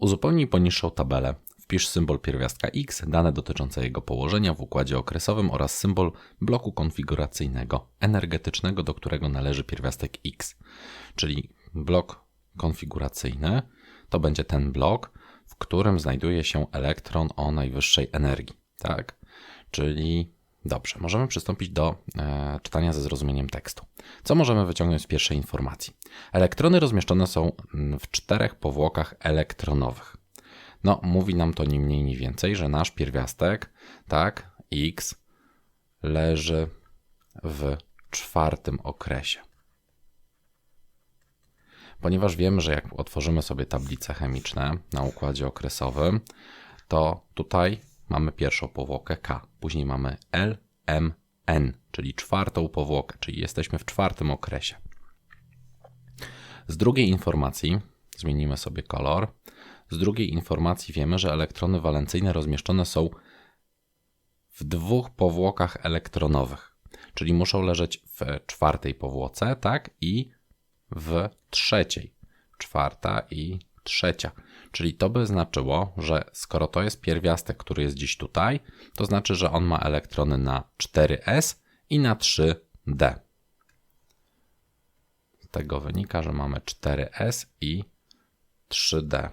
Uzupełnij poniższą tabelę. Wpisz symbol pierwiastka X, dane dotyczące jego położenia w układzie okresowym oraz symbol bloku konfiguracyjnego energetycznego, do którego należy pierwiastek X. Czyli blok konfiguracyjny to będzie ten blok, w którym znajduje się elektron o najwyższej energii. Tak? Czyli dobrze, możemy przystąpić do e, czytania ze zrozumieniem tekstu. Co możemy wyciągnąć z pierwszej informacji? Elektrony rozmieszczone są w czterech powłokach elektronowych. No, mówi nam to ni mniej, ni więcej, że nasz pierwiastek, tak, X, leży w czwartym okresie. Ponieważ wiemy, że jak otworzymy sobie tablice chemiczne na układzie okresowym, to tutaj mamy pierwszą powłokę K, później mamy L, M, N, czyli czwartą powłokę, czyli jesteśmy w czwartym okresie. Z drugiej informacji, zmienimy sobie kolor, z drugiej informacji wiemy, że elektrony walencyjne rozmieszczone są w dwóch powłokach elektronowych, czyli muszą leżeć w czwartej powłoce, tak, i w trzeciej. Czwarta i trzecia. Czyli to by znaczyło, że skoro to jest pierwiastek, który jest dziś tutaj, to znaczy, że on ma elektrony na 4s i na 3d. Z tego wynika, że mamy 4s i 3d.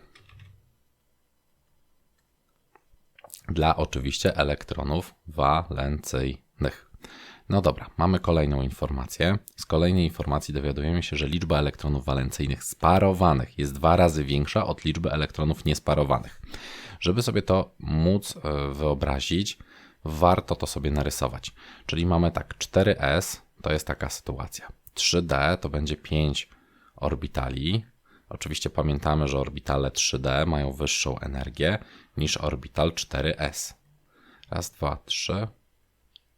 Dla oczywiście elektronów walencyjnych. No dobra, mamy kolejną informację. Z kolejnej informacji dowiadujemy się, że liczba elektronów walencyjnych sparowanych jest dwa razy większa od liczby elektronów niesparowanych. Żeby sobie to móc e, wyobrazić, warto to sobie narysować. Czyli mamy tak, 4s to jest taka sytuacja. 3d to będzie 5 orbitali. Oczywiście pamiętamy, że orbitale 3d mają wyższą energię niż orbital 4s. Raz, dwa, trzy,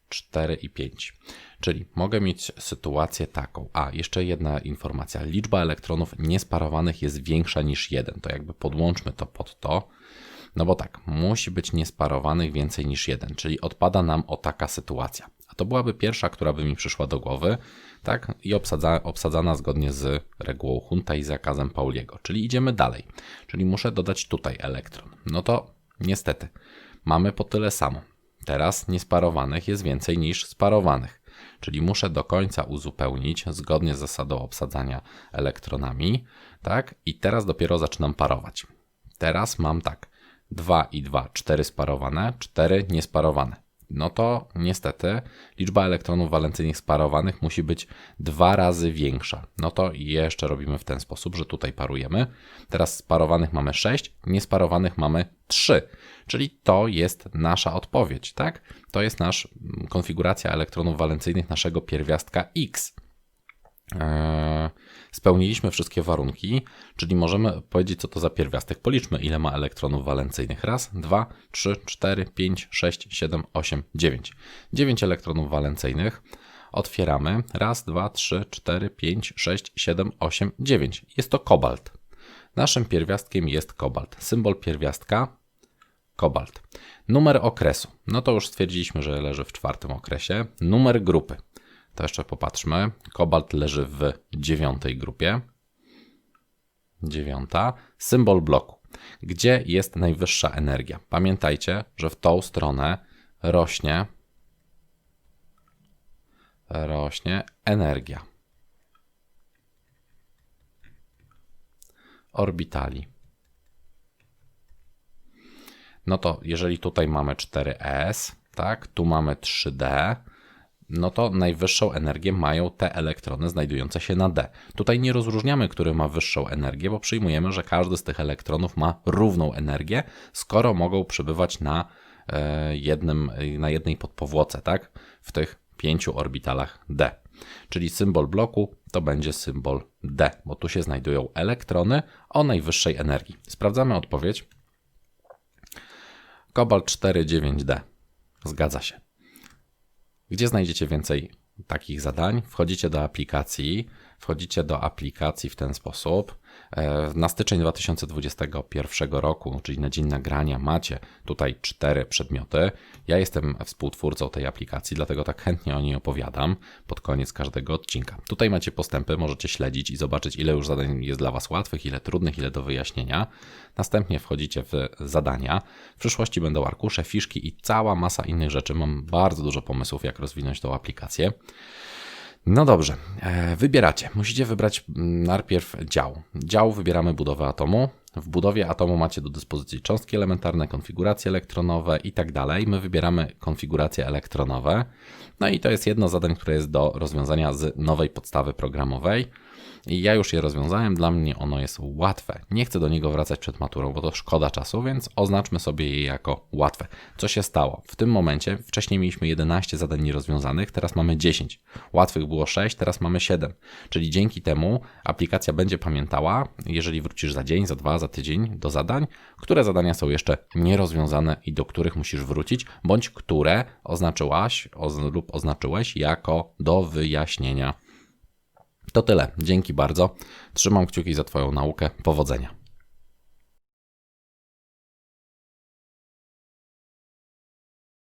4 i 5. Czyli mogę mieć sytuację taką. A, jeszcze jedna informacja. Liczba elektronów niesparowanych jest większa niż 1. To jakby podłączmy to pod to. No bo tak, musi być niesparowanych więcej niż 1, czyli odpada nam o taka sytuacja. A to byłaby pierwsza, która by mi przyszła do głowy, tak? I obsadza, obsadzana zgodnie z regułą Hunta i zakazem Pauliego. Czyli idziemy dalej. Czyli muszę dodać tutaj elektron. No to niestety mamy po tyle samo. Teraz niesparowanych jest więcej niż sparowanych, czyli muszę do końca uzupełnić zgodnie z zasadą obsadzania elektronami, tak? I teraz dopiero zaczynam parować. Teraz mam tak: 2 i 2, 4 sparowane, 4 niesparowane. No to niestety liczba elektronów walencyjnych sparowanych musi być dwa razy większa. No to jeszcze robimy w ten sposób, że tutaj parujemy. Teraz sparowanych mamy 6, niesparowanych mamy 3. Czyli to jest nasza odpowiedź, tak? To jest nasz mm, konfiguracja elektronów walencyjnych naszego pierwiastka X. Eee, spełniliśmy wszystkie warunki, czyli możemy powiedzieć, co to za pierwiastek. Policzmy, ile ma elektronów walencyjnych. Raz, dwa, trzy, cztery, pięć, sześć, siedem, osiem, dziewięć. Dziewięć elektronów walencyjnych. Otwieramy. Raz, dwa, trzy, cztery, pięć, sześć, siedem, osiem, dziewięć. Jest to kobalt. Naszym pierwiastkiem jest kobalt. Symbol pierwiastka kobalt. Numer okresu. No to już stwierdziliśmy, że leży w czwartym okresie. Numer grupy. To jeszcze popatrzmy. Kobalt leży w dziewiątej grupie. Dziewiąta. Symbol bloku. Gdzie jest najwyższa energia? Pamiętajcie, że w tą stronę rośnie rośnie energia orbitali no to jeżeli tutaj mamy 4S, tak, tu mamy 3D, no to najwyższą energię mają te elektrony znajdujące się na D. Tutaj nie rozróżniamy, który ma wyższą energię, bo przyjmujemy, że każdy z tych elektronów ma równą energię, skoro mogą przybywać na, e, jednym, na jednej podpowłoce, tak? W tych pięciu orbitalach D. Czyli symbol bloku to będzie symbol D, bo tu się znajdują elektrony o najwyższej energii. Sprawdzamy odpowiedź. Kobalt 4.9D. Zgadza się. Gdzie znajdziecie więcej takich zadań? Wchodzicie do aplikacji, wchodzicie do aplikacji w ten sposób. E, Na styczeń 2021 roku, czyli na dzień nagrania, macie tutaj cztery przedmioty. Ja jestem współtwórcą tej aplikacji, dlatego tak chętnie o niej opowiadam pod koniec każdego odcinka. Tutaj macie postępy, możecie śledzić i zobaczyć, ile już zadań jest dla Was łatwych, ile trudnych, ile do wyjaśnienia. Następnie wchodzicie w zadania. W przyszłości będą arkusze, fiszki i cała masa innych rzeczy. Mam bardzo dużo pomysłów, jak rozwinąć tą aplikację. No dobrze, e, wybieracie. Musicie wybrać mm, najpierw dział. Dział wybieramy budowę atomu. W budowie atomu macie do dyspozycji cząstki elementarne, konfiguracje elektronowe i tak dalej. My wybieramy konfiguracje elektronowe. No i to jest jedno zadań, które jest do rozwiązania z nowej podstawy programowej. Ja już je rozwiązałem, dla mnie ono jest łatwe. Nie chcę do niego wracać przed maturą, bo to szkoda czasu, więc oznaczmy sobie je jako łatwe. Co się stało? W tym momencie, wcześniej mieliśmy 11 zadań nierozwiązanych, teraz mamy 10. Łatwych było 6, teraz mamy 7. Czyli dzięki temu aplikacja będzie pamiętała, jeżeli wrócisz za dzień, za dwa, za tydzień do zadań, które zadania są jeszcze nierozwiązane i do których musisz wrócić, bądź które oznaczyłaś oz- lub oznaczyłeś jako do wyjaśnienia. To tyle. Dzięki bardzo. Trzymam kciuki za Twoją naukę. Powodzenia.